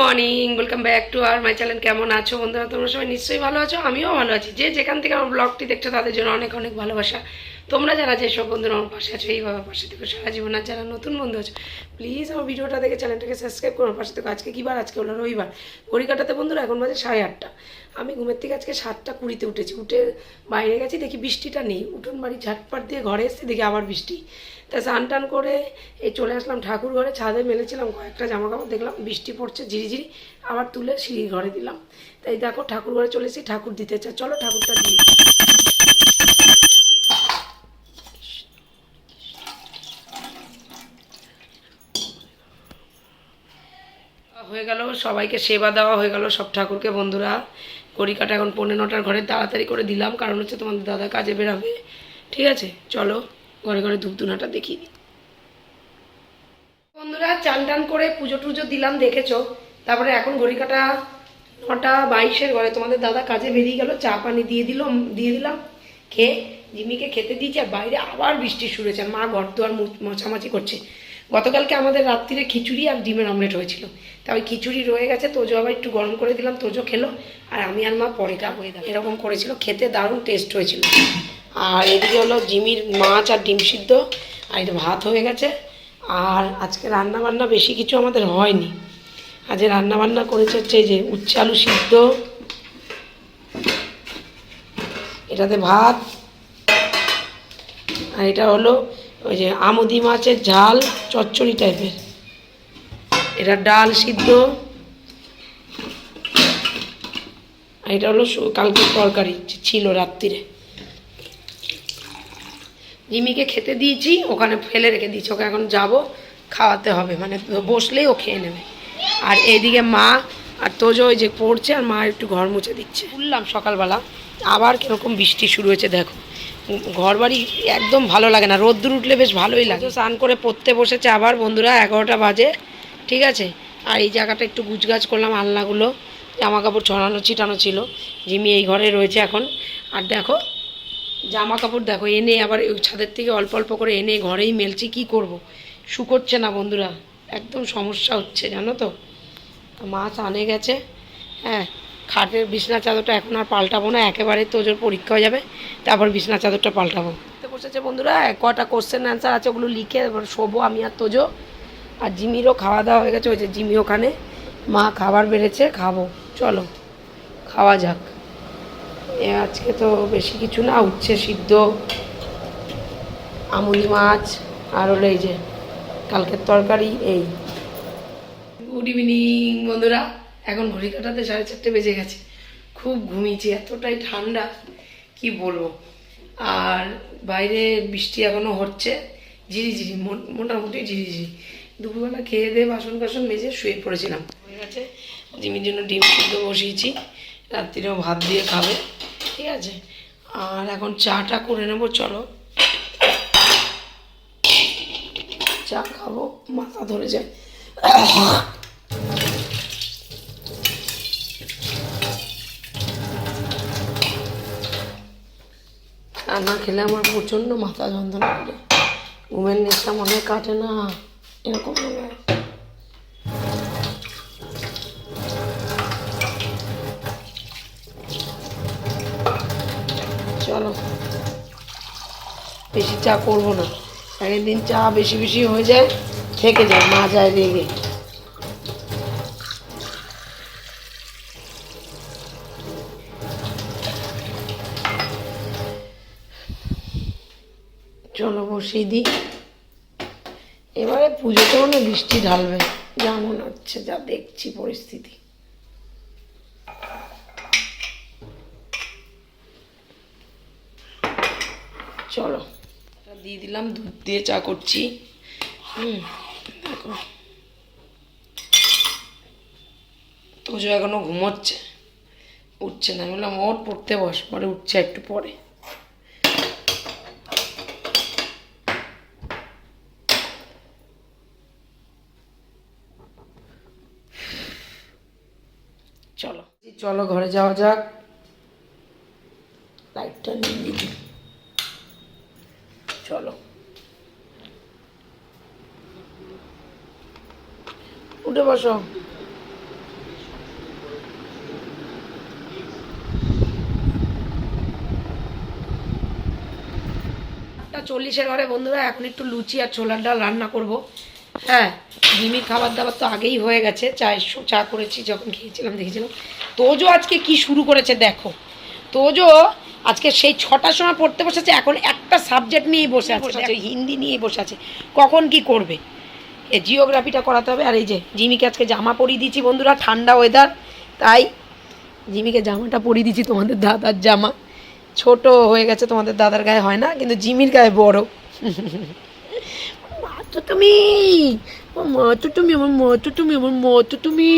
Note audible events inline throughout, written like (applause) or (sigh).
Morning welcome back to our my channel কেমন আছো বন্ধুরা? তোমরা সবাই নিশ্চয়ই ভালো আছো? আমিও ভালো আছি। যে যেখান থেকে আমার ব্লগটি দেখছ, তাদের জন্য অনেক অনেক ভালোবাসা। তোমরা যারা যেসব বন্ধুরা আমার পাশে আছো, এইভাবে পাশে থেকে, সারা জীবন আর যারা নতুন বন্ধু আছো প্লিজ আমার ভিডিওটা দেখে চ্যানেলটাকে সাবস্ক্রাইব করো, পাশে থেকে। আজকে কী বার? আজকে হলো রবিবার। ঘড়ি কাটাতে বন্ধুরা, এখন বাজে সাড়ে আটটা। আমি ঘুমের থেকে আজকে সাতটা কুড়িতে উঠেছি। উঠে বাইরে গেছি, দেখি বৃষ্টিটা নেই। উঠোন বাড়ি ঝাটপাট দিয়ে ঘরে এসেছি, দেখি আবার বৃষ্টি। তা স্নান টান করে এই চলে আসলাম ঠাকুর ঘরে, ছাদে মেলেছিলাম, কয়েকটা জামা কাপড় দেখলাম, বৃষ্টি পড়ছে ঝিরিঝিরি, আবার তুলে সিঁড়ি ঘরে দিলাম। তাই দেখো ঠাকুর ঘরে চলে এসেছি, ঠাকুর দিতে চাই। চলো ঠাকুরটা দিই হয়ে গেল সবাইকে সেবা দেওয়া হয়ে গেল, সব ঠাকুরকে বন্ধুরা। ঘড়িকাটা এখন পৌনে নটার ঘরে তাড়াতাড়ি করে দিলাম, কারণ হচ্ছে তোমাদের দাদা কাজে বেরাবে ঠিক আছে, চলো, ঘরে ঘরে ধূপ ধুনাটা দেখিয়ে দিই। বন্ধুরা, চান টান করে পুজো টুজো দিলাম, দেখেছ? তারপরে এখন ঘড়ি কাটা নটা বাইশের ঘরে তোমাদের দাদা কাজে বেরিয়ে গেল, চা পানি দিয়ে দিল দিয়ে দিলাম, খেয়ে জিমিকে খেতে দিয়েছি, আর বাইরে আবার বৃষ্টি শুরু হয়েছে, আর মা ঘর দুয়ার মুছ- মোছামাছি করছে। গতকালকে আমাদের রাত্রিরে খিচুড়ি আর ডিমের অমলেট হয়েছিল। তা ওই খিচুড়ি রয়ে গেছে, তোজো আবার একটু গরম করে দিলাম, তোজো খেলো। আর আমি আর মা পরে খাব। এরকম করেছিল, খেতে দারুণ টেস্ট হয়েছিল। আর এদিকে হলো জিমির মাছ আর ডিম সিদ্ধ, আর এটা ভাত হয়ে গেছে। আর আজকে রান্না বান্না বেশি কিছু আমাদের হয়নি। আজ রান্না বান্না করেছে হচ্ছে এই যে উচ্ছে আলু সিদ্ধ, এটাতে ভাত, আর এটা হলো ওই যে আমুদি মাছের ঝাল চচ্চড়ি টাইপের। এটা ডাল সিদ্ধ। আর এটা হলো কালকের তরকারি ছিল রাত্রিরে জিমিকে খেতে দিয়েছি, ওখানে ফেলে রেখে দিয়েছি, ওকে এখন যাব, খাওয়াতে হবে মানে বসলেই ও খেয়ে নেবে। আর এইদিকে মা আর তোজো ওই যে পড়ছে, আর মা একটু ঘর মুছে দিচ্ছে। বললাম সকালবেলা, আবার কীরকম বৃষ্টি শুরু হয়েছে, দেখো। ঘর বাড়ি একদম ভালো লাগে না। রোদ্দুর উঠলে বেশ ভালোই লাগে। স্নান করে পড়তে বসেছে আবার বন্ধুরা, এগারোটা বাজে, ঠিক আছে? আর এই জায়গাটা একটু গুছগাছ করলাম, আলনাগুলো জামা কাপড় ছড়ানো, ছিটানো ছিল। জিমি এই ঘরে রয়েছে এখন। আর দেখো জামা কাপড় দেখো, এনে আবার ওই ছাদের থেকে অল্প অল্প করে এনে ঘরেই মেলছি, কি করব? শুকোচ্ছে না বন্ধুরা। একদম সমস্যা হচ্ছে, জানো তো? মাছ আনে গেছে হ্যাঁ? খাটের বিছনা চাদরটা এখন আর পাল্টাবো না একেবারে তোজোর পরীক্ষা হয়ে যাবে তারপর বিছনা চাদরটা পাল্টাবো। তো বসেছে বন্ধুরা কটা কোশ্চেন অ্যান্সার আছে ওগুলো লিখে এবার শোবো আমি আর তোজো। আর জিমিরও খাওয়া দাওয়া হয়ে গেছে ওই যে জিমি ওখানে। মা খাবার বেড়েছে খাব চলো খাওয়া যাক। এ আজকে তো বেশি কিছু না উচ্ছে সিদ্ধ আমুলি মাছ আর হলো এই যে কালকের তরকারি এই। গুড ইভিনিং বন্ধুরা। এখন ঘড়ি কাটাতে সাড়ে চারটে বেজে গেছে। খুব ঘুমিয়েছি, এতটাই ঠান্ডা, কি বলব? আর বাইরে বৃষ্টি এখনও হচ্ছে, ঝিরিঝিরি মোটামুটি ঝিরিঝিরি। দুপুরবেলা খেয়ে দিয়ে বাসন কাসন মেজে শুয়ে পড়েছিলাম। হয়ে গেছে, জিমির জন্য ডিম সিদ্ধ বসিয়েছি, রাত্রিরেও ভাত দিয়ে খাবে, ঠিক আছে? আর এখন চাটা করে নেব, চলো। চা খাব, মাথা ধরে যায়। না খেলে আমার প্রচণ্ড মাথা যন্ত্রণা করে। ঘুমের নেশা মনে কাটে না, এরকম মনে হয়। চলো, বেশি চা করব না। আগের দিন চা বেশি বেশি হয়ে যায়, থেকে যায়, মা যায় রেগে। চলো বসিয়ে দিই। এবারে পুজোতে মনে বৃষ্টি ঢালবে, যা মনে হচ্ছে, যা দেখছি পরিস্থিতি। চলো। দিয়ে দিলাম, দুধ দিয়ে চা করছি। হুম, দেখো। তোজো এখনও ঘুমোচ্ছে, উঠছে না। আমি বললাম, ওর পড়তে বস, পরে উঠছে একটু পরে। চলো ঘরে যাওয়া যাক। লাইটটা নিয়ে চলো। উঠে বসো। চল্লিশের ঘরে বন্ধুরা এখন একটু লুচি আর ছোলার ডাল রান্না করব। হ্যাঁ জিমির খাবার দাবার তো আগেই হয়ে গেছে। চায়ের চা করেছি যখন খেয়েছিলাম দেখেছিলাম। তোজো আজকে কি শুরু করেছে দেখো। তোজো আজকে সেই ছটার সময় পড়তে বসেছে এখন একটা সাবজেক্ট নিয়ে বসে আছে হিন্দি নিয়ে বসে আছে। কখন কি করবে? এ জিওগ্রাফিটা করাতে হবে আর এই যে জিমিকে আজকে জামা পরিয়ে দিয়েছি বন্ধুরা ঠান্ডা ওয়েদার তাই জিমিকে জামাটা পরিয়ে দিয়েছি তোমাদের দাদার জামা। ছোট হয়ে গেছে তোমাদের দাদার গায়ে হয় না কিন্তু জিমির গায়ে বড়। (laughs) তুমি ও মা তো তুমি আমার মা তুমি আমার মা তুমি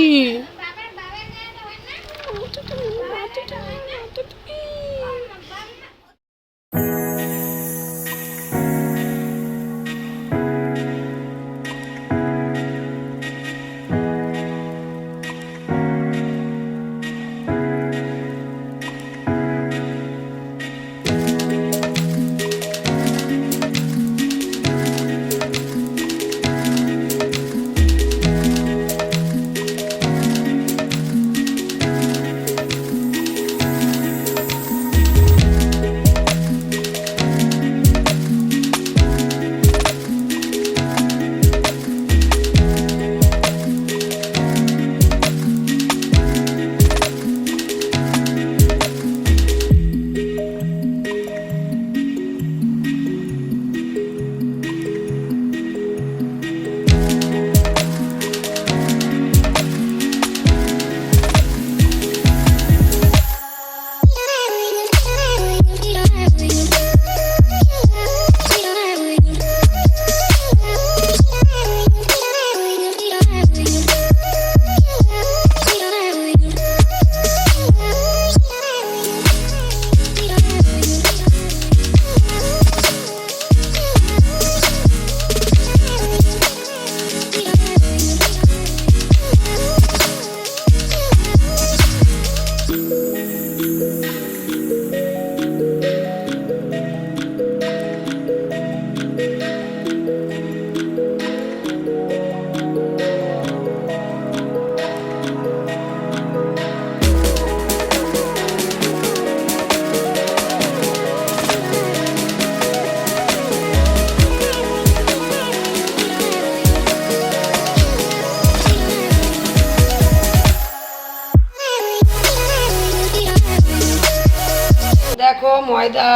ময়দা,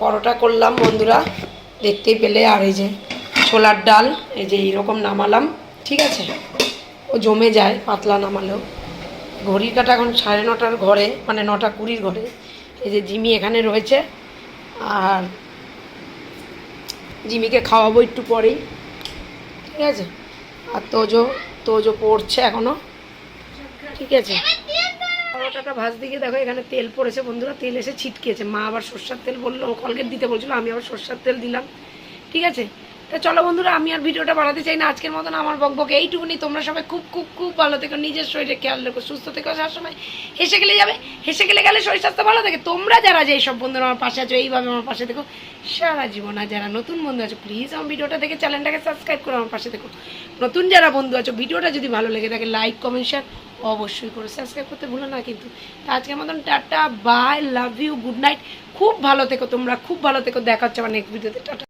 পরোটা করলাম বন্ধুরা। দেখতেই পেলে আর এই যে ছোলার ডাল, এই যে এইরকম নামালাম, ঠিক আছে? ও জমে যায়, পাতলা নামালেও। ঘড়ির কাটা এখন সাড়ে নটার ঘরে মানে নটা কুড়ির ঘরে। এই যে জিমি এখানে রয়েছে, আর জিমিকে খাওয়াবো একটু পরেই, ঠিক আছে? আর তোজো তোজো পড়ছে এখনও, ঠিক আছে? পরোটাটা ভাজ দিকে দেখো, এখানে তেল পড়েছে বন্ধুরা, তেল এসে ছিটকেছে মা আবার সর্ষার তেল বলল কলগেট দিতে বলছিল, আমি আবার সর্ষার তেল দিলাম। ঠিক আছে? তা চলো বন্ধুরা, আমি আর ভিডিওটা বাড়াতে চাই না। আজকের মতন আমার বকবক এইটুকুনি। তোমরা সবাই খুব খুব খুব ভালো থেকো, নিজের শরীরে খেয়াল রেখো, সুস্থ থেকো সবসময় হেসে গেলে যাবে। হেসে গেলে গেলে শরীর স্বাস্থ্য ভালো থাকে। তোমরা যারা যে এইসব বন্ধুরা আমার পাশে আছো, এইভাবে আমার পাশে দেখো সারা জীবন আর যারা নতুন বন্ধু আছো প্লিজ আমার ভিডিওটা দেখে চ্যানেলটাকে সাবস্ক্রাইব করো আমার পাশে দেখো নতুন যারা বন্ধু আছো, ভিডিওটা যদি ভালো লেগে থাকে লাইক কমেন্ট শেয়ার অবশ্যই করে সাবস্ক্রাইব করতে ভুলো না কিন্তু। তা আজকের মতন tata, bye, love you, good night. খুব ভালো থেকো তোমরা, খুব ভালো থেকো। দেখা হচ্ছে আমার ভিডিওতে টাটা।